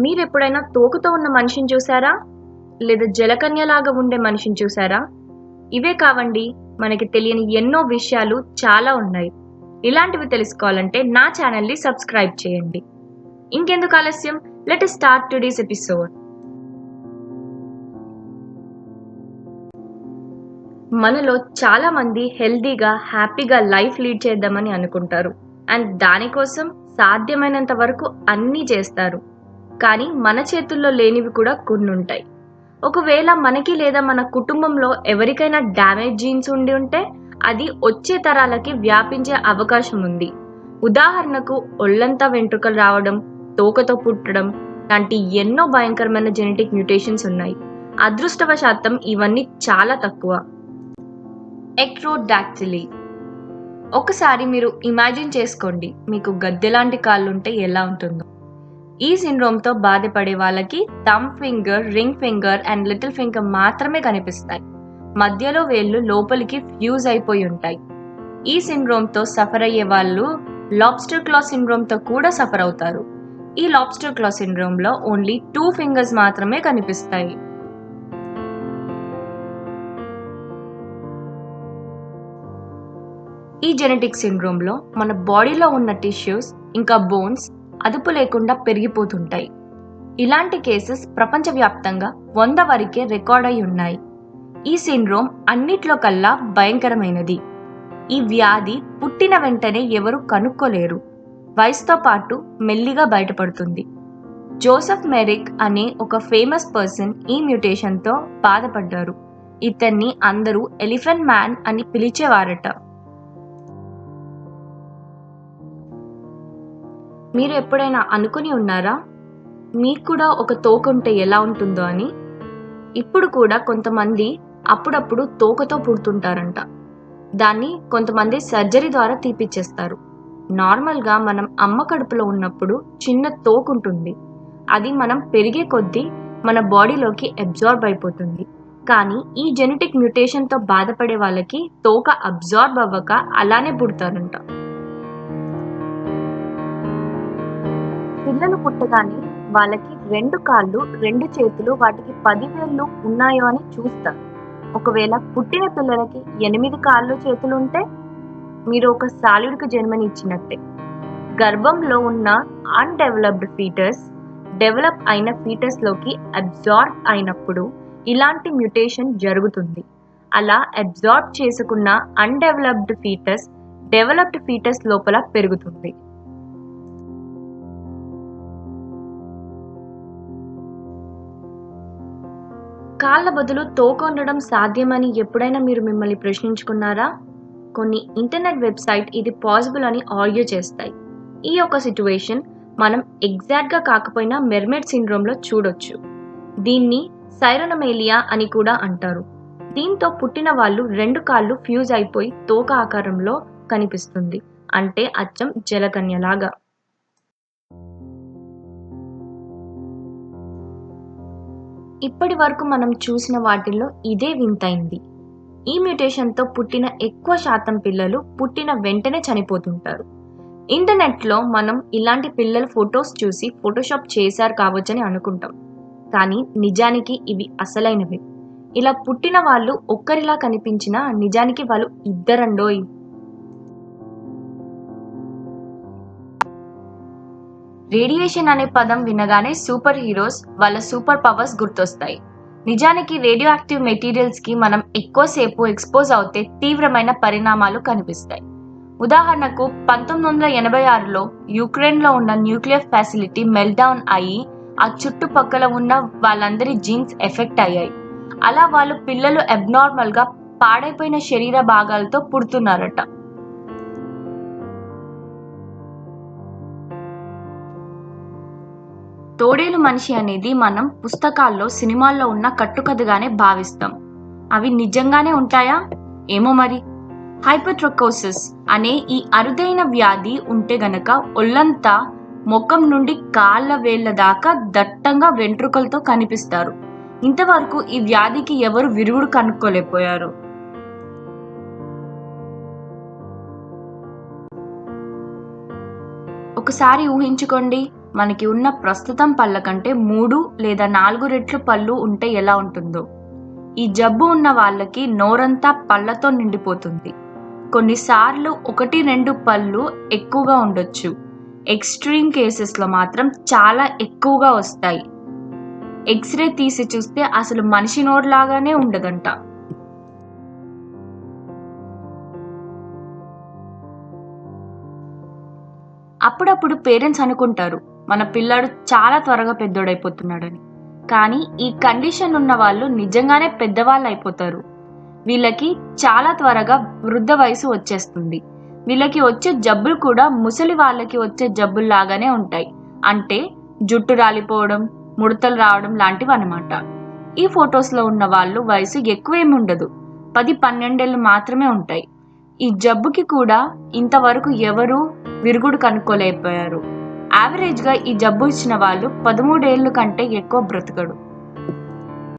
మీరు ఎప్పుడైనా తోకతో ఉన్న మనిషిని చూసారా లేదా జలకన్యలాగా ఉండే మనిషిని చూసారా ఇవే కావండి మనకి తెలియని ఎన్నో విషయాలు చాలా ఉన్నాయి. ఇలాంటివి తెలుసుకోవాలంటే నా ఛానల్ని సబ్స్క్రైబ్ చేయండి. ఇంకెందుకు ఆలస్యం? లెట్ స్టార్ట్ టుడేస్ ఎపిసోడ్ మనలో చాలా మంది హెల్దీగా హ్యాపీగా లైఫ్ లీడ్ చేద్దామని అనుకుంటారు. అండ్ దానికోసం సాధ్యమైనంత వరకు అన్నీ చేస్తారు. కానీ మన చేతుల్లో లేనివి కూడా కొన్ని ఉంటాయి ఒకవేళ మనకి లేదా మన కుటుంబంలో ఎవరికైనా డ్యామేజ్ జీన్స్ ఉండి ఉంటే అది వచ్చే తరాలకి వ్యాపించే అవకాశం ఉంది. ఉదాహరణకు ఒళ్ళంతా వెంట్రుకలు రావడం తోకతో పుట్టడం లాంటి ఎన్నో భయంకరమైన జెనెటిక్ మ్యూటేషన్స్ ఉన్నాయి. అదృష్టవశాత్తం ఇవన్నీ చాలా తక్కువ. ఎక్రోడాక్టిలీ ఒకసారి మీరు ఇమాజిన్ చేసుకోండి మీకు గద్దెలాంటి కాళ్ళుంటే ఎలా ఉంటుందో. ఈ సిండ్రోమ్తో బాధపడే వాళ్ళకి thumb finger ring finger and little finger మాత్రమే కనిపిస్తాయి మధ్యలో వేళ్ళు లోపలికి ఫ్యూజ్ అయిపోయి ఉంటాయి. ఈ సిండ్రోమ్తో సఫర్ అయ్యే వాళ్ళు లాబ్స్టర్ క్లా సిండ్రోమ్తో కూడా సఫర్ అవుతారు. ఈ లాబ్స్టర్ క్లా సిండ్రోమ్లో ఓన్లీ టూ ఫింగర్స్ మాత్రమే కనిపిస్తాయి. ఈ జెనెటిక్ సిండ్రోమ్లో మన బాడీలో ఉన్న టిష్యూస్ ఇంకా బోన్స్ అదుపు లేకుండా పెరిగిపోతుంటాయి. ఇలాంటి కేసెస్ ప్రపంచవ్యాప్తంగా వంద వరకే రికార్డ్ అయి ఉన్నాయి. ఈ సిండ్రోమ్ అన్నిట్లో కల్లా భయంకరమైనది. ఈ వ్యాధి పుట్టిన వెంటనే ఎవరు కనుక్కోలేరు. వయసుతో పాటు మెల్లిగా బయటపడుతుంది. జోసెఫ్ మెరిక్ అనే ఒక ఫేమస్ పర్సన్ ఈ మ్యూటేషన్తో బాధపడ్డారు. ఇతన్ని అందరూ ఎలిఫెంట్ మ్యాన్ అని పిలిచేవారట. మీరు ఎప్పుడైనా అనుకుని ఉన్నారా? మీకు కూడా ఒక తోక ఉంటే ఎలా ఉంటుందో అని? ఇప్పుడు కూడా కొంతమంది అప్పుడప్పుడు తోకతో పుడుతుంటారంట. దాన్ని కొంతమంది సర్జరీ ద్వారా తీపిచ్చేస్తారు. నార్మల్గా మనం అమ్మ కడుపులో ఉన్నప్పుడు చిన్న తోకుంటుంది అది మనం పెరిగే కొద్దీ మన బాడీలోకి అబ్జార్బ్ అయిపోతుంది. కానీ ఈ జెనెటిక్ మ్యూటేషన్తో బాధపడే వాళ్ళకి తోక అబ్జార్బ్ అవ్వక అలానే పుడతారంట. పిల్లలు పుట్టగానే వాళ్ళకి రెండు కాళ్ళు రెండు చేతులు వాటికి పది వేళ్ళు ఉన్నాయో అని చూస్తారు. ఒకవేళ పుట్టిన పిల్లలకి ఎనిమిది కాళ్ళు చేతులు ఉంటే మీరు ఒక సాలిడ్కి జన్మనిచ్చినట్టే. గర్భంలో ఉన్న అన్డెవలప్డ్ ఫీటర్స్ డెవలప్ అయిన ఫీటర్స్లోకి అబ్జార్బ్ అయినప్పుడు ఇలాంటి మ్యుటేషన్ జరుగుతుంది. అలా అబ్జార్బ్ చేసుకున్న అన్డెవలప్డ్ ఫీటస్ డెవలప్డ్ ఫీటస్ లోపల పెరుగుతుంది. కాళ్ళ బదులు తోక ఉండడం సాధ్యమని ఎప్పుడైనా మీరు మిమ్మల్ని ప్రశ్నించుకున్నారా? కొన్ని ఇంటర్నెట్ వెబ్సైట్ ఇది పాసిబుల్ అని ఆర్గ్యూ చేస్తాయి. ఈ యొక్క సిచ్యువేషన్ మనం ఎగ్జాక్ట్గా కాకపోయినా మెర్మెడ్ సిండ్రోమ్లో చూడొచ్చు. దీన్ని సైరోనమేలియా అని కూడా అంటారు. దీంతో పుట్టిన వాళ్ళు రెండు కాళ్ళు ఫ్యూజ్ అయిపోయి తోక ఆకారంలో కనిపిస్తుంది. అంటే అచ్చం జలకన్యలాగా. ఇప్పటి వరకు మనం చూసిన వాటిల్లో ఇదే వింతైంది. ఈ మ్యూటేషన్తో పుట్టిన ఎక్కువ శాతం పిల్లలు పుట్టిన వెంటనే చనిపోతుంటారు. ఇంటర్నెట్లో మనం ఇలాంటి పిల్లల ఫొటోస్ చూసి ఫోటోషాప్ చేశారు కావచ్చని అనుకుంటాం. కానీ నిజానికి ఇవి అసలైనవి. ఇలా పుట్టిన వాళ్ళు ఒక్కరిలా కనిపించినా నిజానికి వాళ్ళు ఇద్దరండోయ్. రేడియేషన్ అనే పదం వినగానే సూపర్ హీరోస్ వాళ్ళ సూపర్ పవర్స్ గుర్తొస్తాయి. నిజానికి రేడియో యాక్టివ్ మెటీరియల్స్కి మనం ఎక్కువసేపు ఎక్స్పోజ్ అవుతే తీవ్రమైన పరిణామాలు కనిపిస్తాయి. ఉదాహరణకు పంతొమ్మిది వందల ఎనభై ఆరులో యుక్రెయిన్లో ఉన్న న్యూక్లియర్ ఫెసిలిటీ మెల్డౌన్ అయ్యి ఆ చుట్టుపక్కల ఉన్న వాళ్ళందరి జీన్స్ ఎఫెక్ట్ అయ్యాయి. అలా వాళ్ళు పిల్లలు అబ్నార్మల్గా పాడైపోయిన శరీర భాగాలతో పుడుతున్నారట. తోడేలు మనిషి అనేది మనం పుస్తకాల్లో సినిమాల్లో ఉన్న కట్టుకథగానే భావిస్తాం. అవి నిజంగానే ఉంటాయా? ఏమో మరి. హైపర్ట్రకోసిస్ అనే ఈ అరుదైన వ్యాధి ఉంటే గనక ఒళ్ళంతా ముఖం నుండి కాళ్ళ వేళ్ళ దాకా దట్టంగా వెంట్రుకలతో కనిపిస్తారు. ఇంతవరకు ఈ వ్యాధికి ఎవరు విరుగుడు కనుక్కోలేకపోయారు? ఒకసారి ఊహించుకోండి. మనకి ఉన్న ప్రస్తుతం పళ్ళ కంటే మూడు లేదా నాలుగు రెట్లు పళ్ళు ఉంటే ఎలా ఉంటుందో. ఈ జబ్బు ఉన్న వాళ్ళకి నోరంతా పళ్ళతో నిండిపోతుంది. కొన్నిసార్లు ఒకటి రెండు పళ్ళు ఎక్కువగా ఉండొచ్చు. ఎక్స్ట్రీమ్ కేసెస్లో మాత్రం చాలా ఎక్కువగా వస్తాయి. ఎక్స్రే తీసి చూస్తే అసలు మనిషి నోరులాగానే ఉండదంట. అప్పుడప్పుడు పేరెంట్స్ అనుకుంటారు మన పిల్లాడు చాలా త్వరగా పెద్దోడైపోతున్నాడని. కానీ ఈ కండిషన్ ఉన్న వాళ్ళు నిజంగానే పెద్దవాళ్ళు అయిపోతారు వీళ్ళకి చాలా త్వరగా వృద్ధ వయసు వచ్చేస్తుంది. వీళ్ళకి వచ్చే జబ్బులు కూడా ముసలి వాళ్ళకి వచ్చే జబ్బుల్లాగానే ఉంటాయి. అంటే జుట్టు రాలిపోవడం ముడతలు రావడం లాంటివి అన్నమాట ఈ ఫొటోస్లో ఉన్న వాళ్ళు వయసు ఎక్కువేమి ఉండదు పది పన్నెండేళ్ళు మాత్రమే ఉంటాయి. ఈ జబ్బుకి కూడా ఇంతవరకు ఎవరు విరుగుడు కనుక్కోలేకపోయారు. యావరేజ్గా ఈ జబ్బు ఇచ్చిన వాళ్ళు పదమూడేళ్ళు కంటే ఎక్కువ బ్రతకడు.